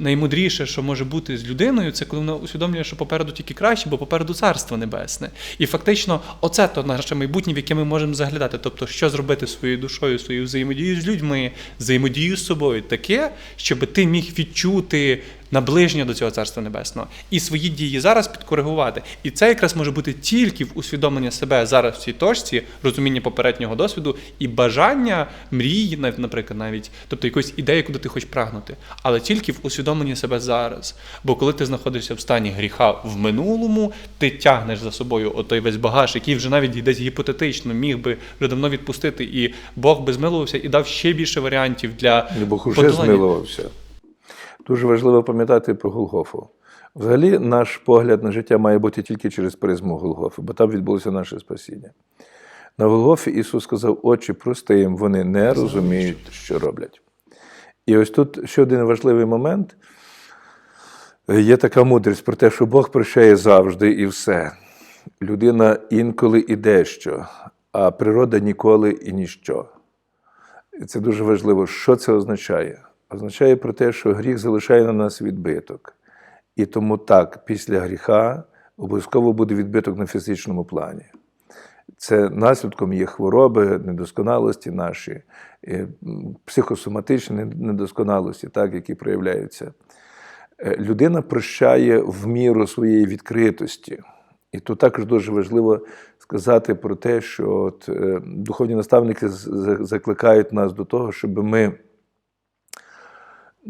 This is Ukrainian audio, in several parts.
Наймудріше, що може бути з людиною, це коли вона усвідомлює, що попереду тільки краще, бо попереду царство небесне. І фактично, оце то наше майбутнє, в яке ми можемо заглядати. Тобто, що зробити своєю душою, своєю взаємодією з людьми, взаємодією з собою, таке, щоб ти міг відчути наближення до цього царства небесного і свої дії зараз підкоригувати. І це якраз може бути тільки в усвідомлення себе зараз в цій точці, розуміння попереднього досвіду і бажання мрії, наприклад, навіть, тобто якоїсь ідеї, куди ти хочеш прагнути, але тільки в усвідомленні себе зараз. Бо коли ти знаходишся в стані гріха в минулому, ти тягнеш за собою отой весь багаж, який вже навіть десь гіпотетично міг би вже давно відпустити, і Бог би змилувався і дав ще більше варіантів для Бог уже подолання. змилувався. Дуже важливо пам'ятати про Голгофу. Взагалі, наш погляд на життя має бути тільки через призму Голгофи, бо там відбулося наше спасіння. На Голгофі Ісус сказав, очі прости їм, вони не розуміють, що роблять. І ось тут ще один важливий момент. Є така мудрість про те, що Бог прощає завжди і все. Людина інколи і дещо, а природа ніколи і ніщо. І це дуже важливо. Що це означає? Означає про те, що гріх залишає на нас відбиток. І тому так, після гріха обов'язково буде відбиток на фізичному плані. Це наслідком є хвороби, недосконалості наші, психосоматичні недосконалості, так, які проявляються. Е, Людина прощає в міру своєї відкритості. І тут також дуже важливо сказати про те, що от, е, духовні наставники закликають нас до того, щоб ми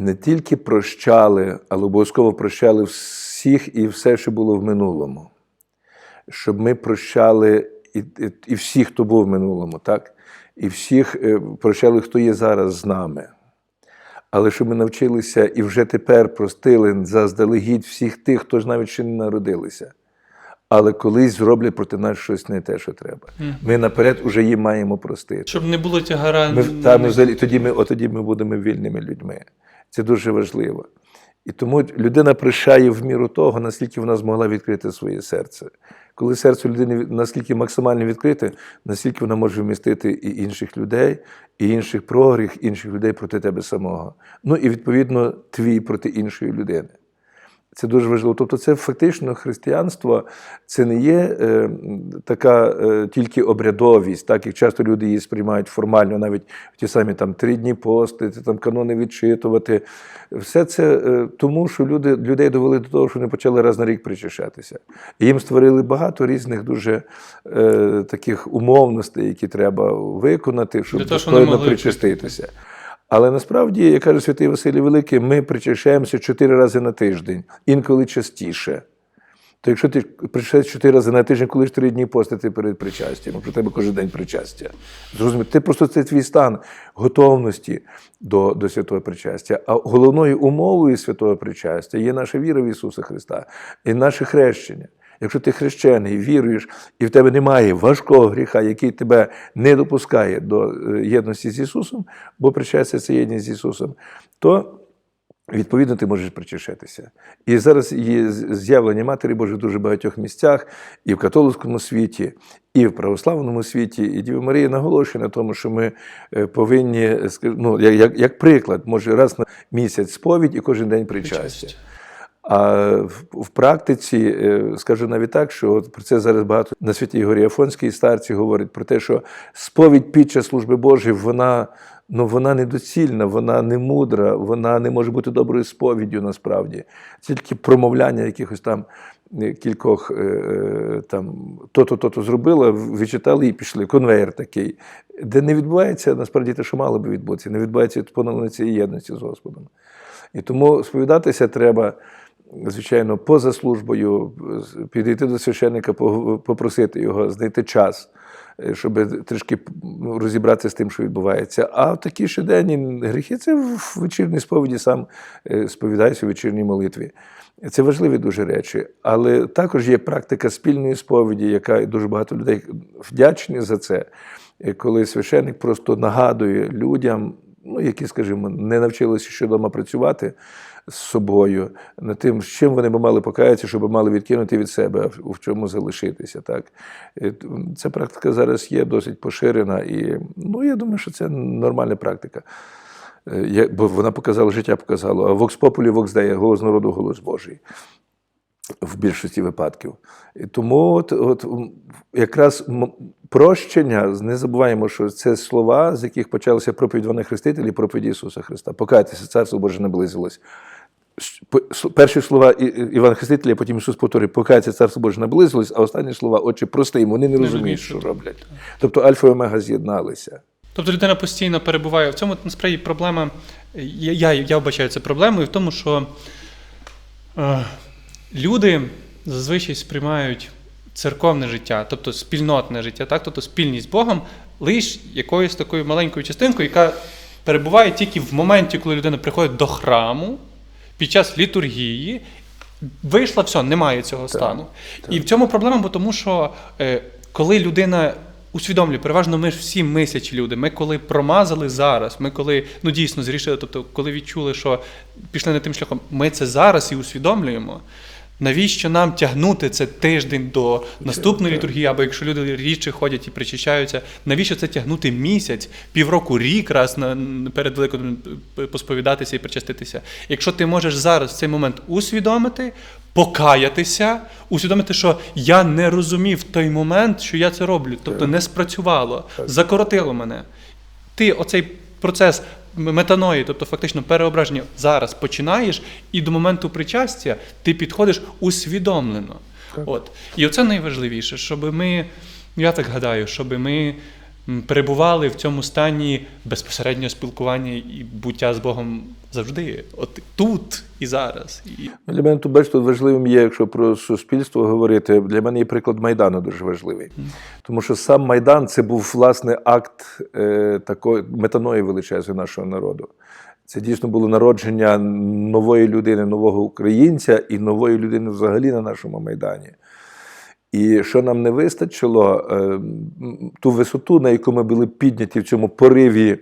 не тільки прощали, але обов'язково прощали всіх і все, що було в минулому. Щоб ми прощали і, і, і всіх, хто був в минулому, так? і всіх е, прощали, хто є зараз з нами. Але щоб ми навчилися і вже тепер простили заздалегідь всіх тих, хто ж навіть ще не народилися. Але колись зроблять проти нас щось не те, що треба. Ми наперед уже їм маємо простити. Щоб не було тягара. Ми, та, ми тоді, ми, от тоді ми будемо вільними людьми. Це дуже важливо. І тому людина прощає в міру того, наскільки вона змогла відкрити своє серце. Коли серце людини наскільки максимально відкрите, наскільки вона може вмістити і інших людей, і інших прогріх, інших людей проти тебе самого. Ну і відповідно твій проти іншої людини. Це дуже важливо. Тобто, це фактично християнство, це не є е, така е, тільки обрядовість, так як часто люди її сприймають формально, навіть в ті самі там три дні постити, там канони відчитувати. Все це е, тому, що люди, людей довели до того, що вони почали раз на рік причащатися. І їм створили багато різних дуже е, таких умовностей, які треба виконати, щоб достойно причаститися. Але насправді, як каже святий Василій Великий, ми причащаємося чотири рази на тиждень, інколи частіше. То якщо ти причащаєшся чотири рази на тиждень, коли ж три дні постити перед причастям, про тебе кожен день причастя. Зрозуміло, ти просто це твій стан готовності до, до святого причастя. А головною умовою святого причастя є наша віра в Ісуса Христа і наше хрещення. Якщо ти хрещений, віруєш, і в тебе немає важкого гріха, який тебе не допускає до е, єдності з Ісусом, бо причастя це єдність з Ісусом, то Відповідно, ти можеш причащатися. І зараз є з'явлення Матері Божої в дуже багатьох місцях, і в католицькому світі, і в православному світі. І Діва Марія наголошує на тому, що ми е, повинні, е, ну, як, як приклад, може раз на місяць сповідь і кожен день причастя. А в, практиці е, скажу навіть так, що про це зараз багато на святі Горі Афонській старці говорять про те, що сповідь під час служби Божої, вона, ну, вона недоцільна, вона не мудра, вона не може бути доброю сповіддю насправді. Тільки промовляння якихось там е, кількох е, там то-то, то-то зробила, вичитали і пішли. Конвейер такий, де не відбувається насправді те, що мало би відбутися, не відбувається поновлення цієї єдності з Господом. І тому сповідатися треба, звичайно, поза службою, підійти до священника, попросити його, знайти час, е, щоб трішки ну, розібратися з тим, що відбувається. А в такі щоденні гріхи це в вечірній сповіді сам е, сповідайся у вечірній молитві. Це важливі дуже речі. Але також є практика спільної сповіді, яка дуже багато людей вдячні за це, е, коли священник просто нагадує людям, ну, які, скажімо, не навчилися ще вдома працювати з собою, над тим, з чим вони би мали покаятися, щоб мали відкинути від себе, а в- чому залишитися. Так? Ця практика зараз є досить поширена, і ну, я думаю, що це нормальна практика. Е, Бо вона показала, життя показало. А Vox Populi, Vox Dei, голос народу, голос Божий в більшості випадків. І тому от, от, якраз прощення, не забуваємо, що це слова, з яких почалася проповідь Івана Хрестителя і проповідь Ісуса Христа. Покайтеся, царство Боже наблизилось. Перші слова Івана Хрестителя, потім Ісус повторює, покайтеся, царство Боже наблизилось, а останні слова, Отче, прости їм, вони не розуміють, розуміють, що що роблять. Тобто Альфа і Омега з'єдналися. Тобто людина постійно перебуває в цьому насправді проблема. Я, я, я вбачаю це проблемою в тому, що е, люди зазвичай сприймають церковне життя, тобто спільнотне життя, так? тобто спільність з Богом, лише якоюсь такою маленькою частинкою, яка перебуває тільки в моменті, коли людина приходить до храму під час літургії. Вийшла, все, немає цього стану. І в цьому проблема, бо тому що е, коли людина усвідомлює, переважно ми ж всі мислячі люди, ми коли промазали зараз, ми коли ну дійсно зрішили, тобто коли відчули, що пішли не тим шляхом, ми це зараз і усвідомлюємо. Навіщо нам тягнути це тиждень до наступної літургії, або якщо люди рідше ходять і причащаються, навіщо це тягнути місяць, півроку, рік раз на перед великим посповідатися і причаститися? Якщо ти можеш зараз в цей момент усвідомити, покаятися, усвідомити, що я не розумів в той момент, що я це роблю, тобто не спрацювало, закоротило мене. Ти оцей процес метаної, тобто фактично переображення, зараз починаєш, і до моменту причастя ти підходиш усвідомлено. От. І оце найважливіше, щоб ми, я так гадаю, щоб ми перебували в цьому стані безпосереднього спілкування і буття з Богом завжди, от тут і зараз. Для мене тут бачите, важливим є, якщо про суспільство говорити, для мене є приклад Майдану дуже важливий. Тому що сам Майдан це був власне акт е, такої метаної величезної нашого народу. Це дійсно було народження нової людини, нового українця і нової людини взагалі на нашому майдані. І що нам не вистачило, е, ту висоту, на яку ми були підняті в цьому пориві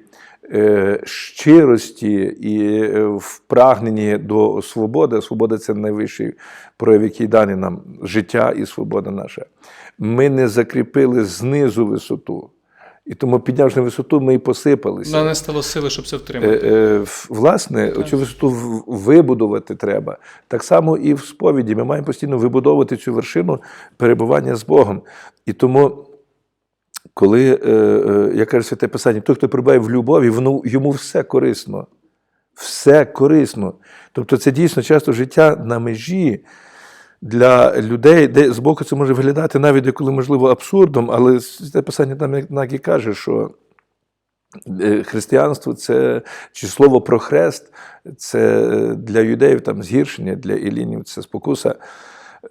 е, щирості і е, в прагненні до свободи. Свобода це найвищий прояв, який даний нам життя і свобода наша. Ми не закріпили знизу висоту. І тому, піднявши на висоту, ми і посипалися. нам не стало сили, щоб це Е, втримати. е, в- Власне, цю висоту вибудувати треба. Так само і в сповіді. Ми маємо постійно вибудовувати цю вершину перебування з Богом. І тому, коли, е, е, як каже Святе Писання, той, хто перебуває в любові, воно, йому все корисно. Все корисно. Тобто це дійсно часто життя на межі для людей, де збоку це може виглядати навіть деколи, можливо, абсурдом, але Святе Писання там як- і каже, що Е, Християнство це чи слово про хрест, це для юдеїв там згіршення, для елінів це спокуса.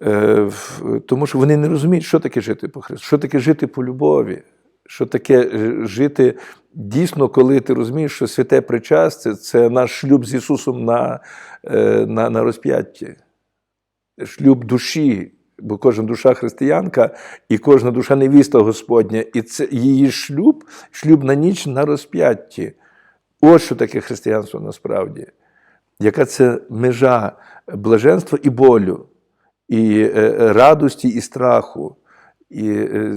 Е, Тому що вони не розуміють, що таке жити по Христу, що таке жити по любові, що таке е, жити дійсно, коли ти розумієш, що святе причастя це наш шлюб з Ісусом на, на, на розп'ятті, шлюб душі. Бо кожна душа християнка і кожна душа невіста Господня, і це її шлюб, шлюб на ніч на розп'ятті. Ось що таке християнство насправді. Яка це межа блаженства і болю, і е, радості і страху, і е,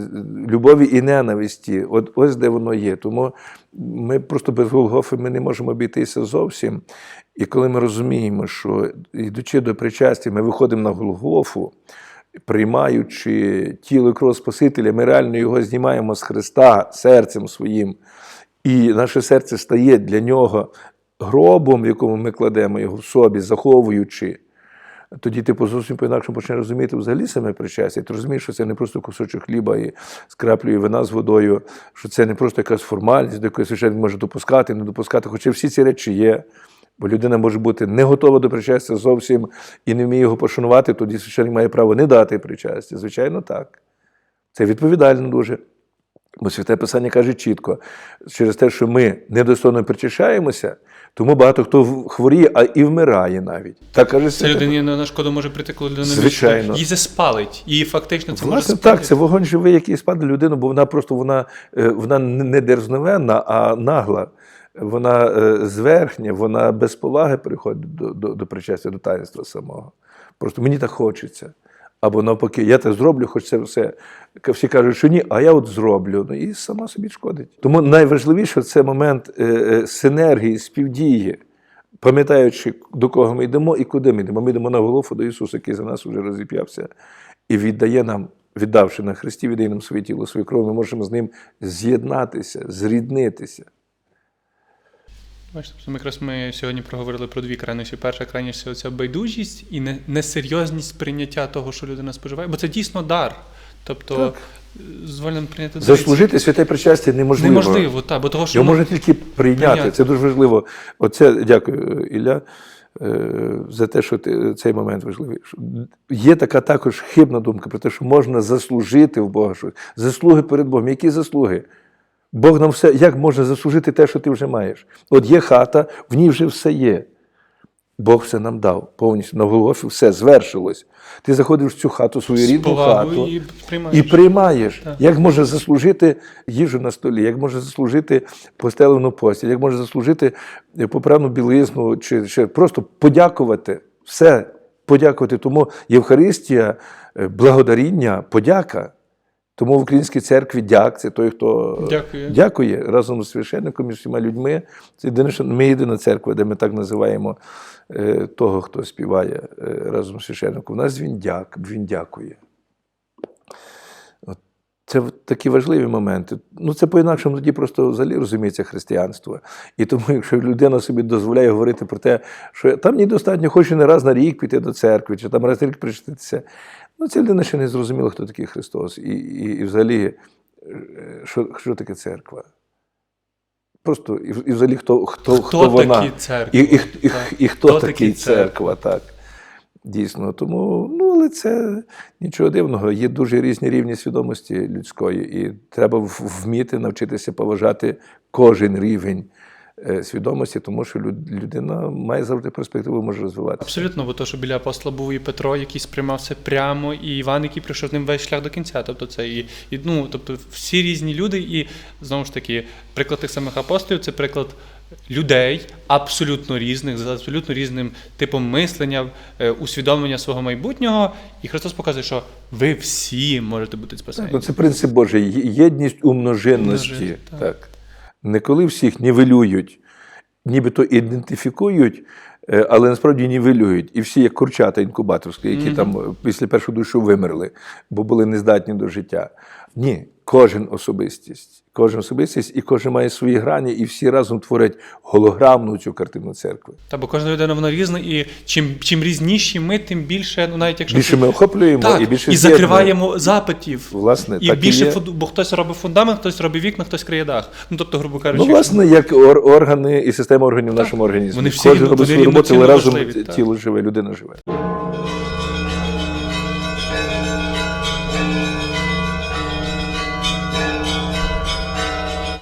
любові і ненависті. От ось де воно є. Тому ми просто без Голгофи ми не можемо обійтися зовсім. І коли ми розуміємо, що йдучи до причастя, ми виходимо на Голгофу, приймаючи тіло і кров Спасителя, ми реально його знімаємо з Христа серцем своїм. І наше серце стає для нього гробом, в якому ми кладемо його в собі, заховуючи. Тоді ти по зовсім по-інакшому почнеш розуміти взагалі саме причастя. Ти розумієш, що це не просто кусочок хліба і з краплею вина з водою, що це не просто якась формальність, до якої священник може допускати, не допускати. Хоча всі ці речі є. Бо людина може бути не готова до причастя зовсім і не вміє його пошанувати, тоді священник має право не дати причастя. Звичайно, так. Це відповідально дуже. Бо Святе Писання каже чітко, через те, що ми недостойно причащаємося, тому багато хто хворіє, а і вмирає навіть. Так каже Це людині на шкоду може прийти, коли людина Звичайно. її заспалить. Її фактично це може спалити. так, це вогонь живий, який спаде людину, бо вона просто вона, е, вона не дерзновенна, а нагла. Вона е, зверхня, вона без поваги приходить до, до, до причастя, до таїнства самого. Просто мені так хочеться. Або навпаки, я так зроблю, хоч це все. Всі кажуть, що ні, а я от зроблю. Ну і сама собі шкодить. Тому найважливіше це момент е, е, синергії, співдії, пам'ятаючи, до кого ми йдемо і куди ми йдемо. Ми йдемо на Голофу до Ісуса, який за нас вже розіп'явся, і віддає нам, віддавши на Христі, віддає нам своє тіло, свою кров, ми можемо з ним з'єднатися, зріднитися. Бачите, якраз ми сьогодні проговорили про дві крайності. Перша крайність це оця байдужість і несерйозність прийняття того, що людина споживає, бо це дійсно дар. Тобто Так. з вольним прийняти Заслужити святе причастя неможливо. неможливо, так, бо того, що Його можна тільки прийняти. прийняти. Це дуже важливо. Оце дякую, Ілля, е, за те, що ти цей момент важливий. Є така також хибна думка про те, що можна заслужити в Бога щось. Заслуги перед Богом. Які заслуги? Бог нам все, як можна заслужити те, що ти вже маєш? От є хата, в ній вже все є. Бог все нам дав повністю на Голгофі все звершилось. Ти заходиш в цю хату, свою рідну хату. і приймаєш. І приймаєш, Так. як може заслужити їжу на столі, як може заслужити постелену постіль, як може заслужити е, поправну білизну, чи, чи просто подякувати, все подякувати. Тому Євхаристія, е, благодаріння, подяка. Тому в Українській церкві дяк це той, хто Дякує. дякує разом з священником і всіма людьми. Це єдине, що ми єдина церква, де ми так називаємо е, того, хто співає е, разом з священником. У нас він дяк, він дякує. Це такі важливі моменти. Ну, це по-інакшому тоді просто взагалі розуміється християнство. І тому, якщо людина собі дозволяє говорити про те, що там недостатньо, хочу не раз на рік піти до церкви, чи там раз на рік причаститися, ну, ця людина ще не зрозуміла, хто такий Христос. І, і, і взагалі, е, що, що таке церква. Просто і, і взагалі хто, хто, хто, Хто вона. такі церкви? І, і, і, Так. і хто, Хто такий церква, так. Дійсно. Тому, ну, але це нічого дивного. Є дуже різні рівні свідомості людської, і треба вміти навчитися поважати кожен рівень свідомості, тому що людина має завжди перспективу, може розвиватися. Абсолютно, бо то, що біля апостола був і Петро, який сприймав це прямо, і Іван, який пройшов з ним весь шлях до кінця. Тобто це і, і ну, тобто всі різні люди, і знову ж таки, приклад тих самих апостолів це приклад людей абсолютно різних, з абсолютно різним типом мислення, е, усвідомлення свого майбутнього. І Христос показує, що ви всі можете бути спасені. Ну, це принцип Божий. Єдність у множинності. Множин, так. так. Не коли всіх нівелюють, нібито ідентифікують, е, але насправді нівелюють. І всі як курчата інкубаторські, які там е, після першого душу вимерли, бо були нездатні до життя. Ні, кожен особистість. Кожен особистість, і кожен має свої грані, і всі разом творять голограмну цю картину церкви. Та бо кожна людина вона різна, і чим, чим різніші ми, тим більше, ну навіть якщо Більше ми охоплюємо так, і більше і закриваємо запитів. Власне, І так і більше є. бо хтось робить фундамент, хтось робить вікна, хтось криє дах. Ну тобто, грубо кажучи, Ну, власне, як ор- органи і система органів в нашому організмі. Вони всі Кожен робить свою роботу, але разом тіло живе, людина живе.